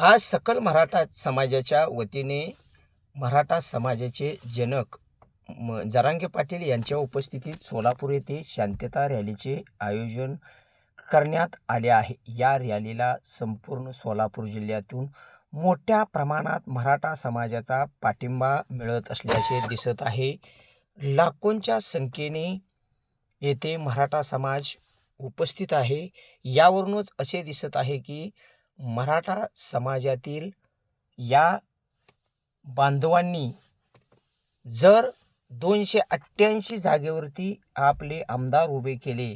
आज सकल मराठा समाजाच्या वतीने मराठा समाजाचे जनक म जरांगे पाटील यांच्या उपस्थितीत सोलापूर येथे शांतता रॅलीचे आयोजन करण्यात आले आहे. या रॅलीला संपूर्ण सोलापूर जिल्ह्यातून मोठ्या प्रमाणात मराठा समाजाचा पाठिंबा मिळत असल्याचे दिसत आहे. लाखोंच्या संख्येने येथे मराठा समाज उपस्थित आहे. यावरूनच असे दिसत आहे की मराठा समाजातील या बांधवांनी जर दोनशे अठ्ठ्याऐंशी जागेवरती आपले आमदार उभे केले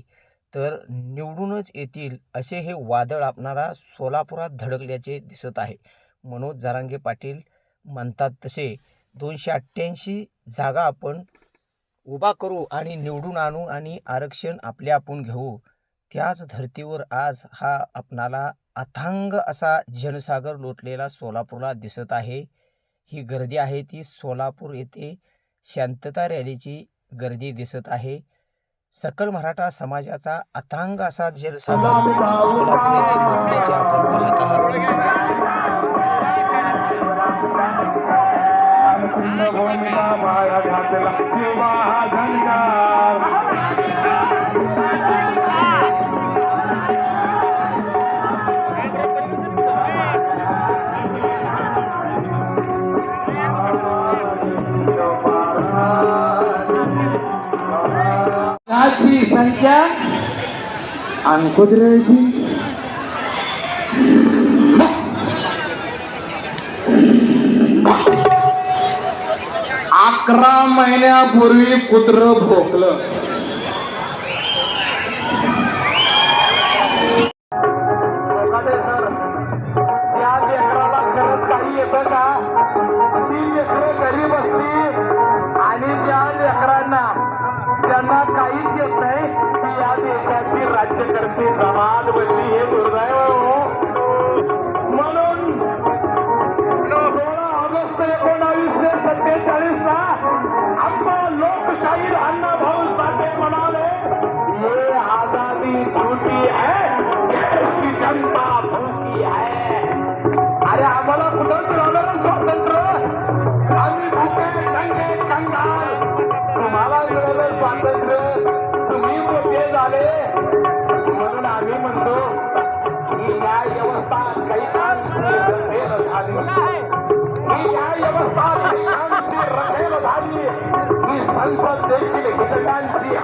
तर निवडूनच येतील असे हे वादळ आपणाला सोलापुरात धडकल्याचे दिसत आहे. मनोज जरांगे पाटील म्हणतात तसे दोनशे अठ्ठ्याऐंशी जागा आपण उभा करू आणि निवडून आणू आणि आरक्षण आपले आपण घेऊ. त्याच धर्तीवर आज हा आपणाला अथांग असा जनसागर लोटलेला सोलापूरला दिसत आहे. ही गर्दी आहे ती सोलापूर येथे शांतता रॅलीची गर्दी दिसत आहे. सकल मराठा समाजाचा अथांग असा जनसागर सोलापूर येथे लोटल्याचे आपण पाहत आहात. याची संख्या. आणि कुत्र्याची अकरा महिन्यापूर्वी कुत्र भोकलं. लोकांनी सर या लेकराला खरंच काही येतं का? ती लेकरं गरीब असली त्यांना काहीच येत नाही ती या देशाची राज्यकर्ते समाज बनली हे दुर्दैव हो. म्हणून सोळा ऑगस्ट एकोणावीसशे सत्तेचाळीस ला आमचा लोकशाहीर अण्णा भाऊ साठे म्हणाले ये आजादी झुटी है देश की जनता भूकी है. अरे आम्हाला कुठं मिळवलं स्वातंत्र्य? आम्ही मिळाले म्हणून आम्ही म्हणतो की न्याय व्यवस्था कैतांची रखेल झाली. ही न्याय व्यवस्था कैतांची रखेल झाली. ही संसद देखील घटकांची